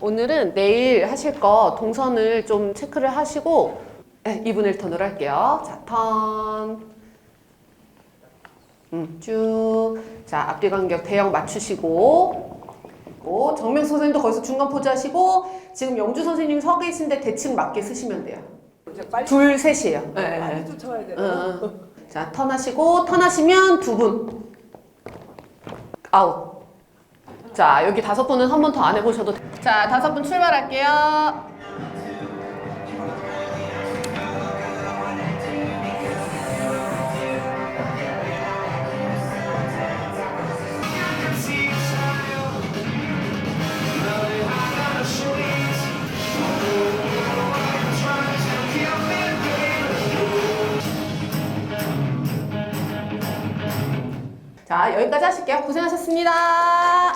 오늘은 내일 하실 거 동선을 좀 체크를 하시고 네, 2분 1턴으로 할게요. 자, 턴. 음, 쭉. 자, 앞뒤 간격 대형 맞추시고. 그리고 정명 선생님도 거기서 중간 포즈 하시고 지금 영주 선생님 서 계신데 대칭 맞게 쓰시면 돼요. 이제 빨리 둘, 셋이에요. 네, 빨리 네. 쫓아와야 응, 되나? 응. 자, 턴 하시고, 턴 하시면 두 분. 아웃. 자, 여기 다섯 분은 한 번 더 안 해보셔도 돼. 자, 다섯 분 출발할게요. 자, 여기까지 하실게요. 고생하셨습니다.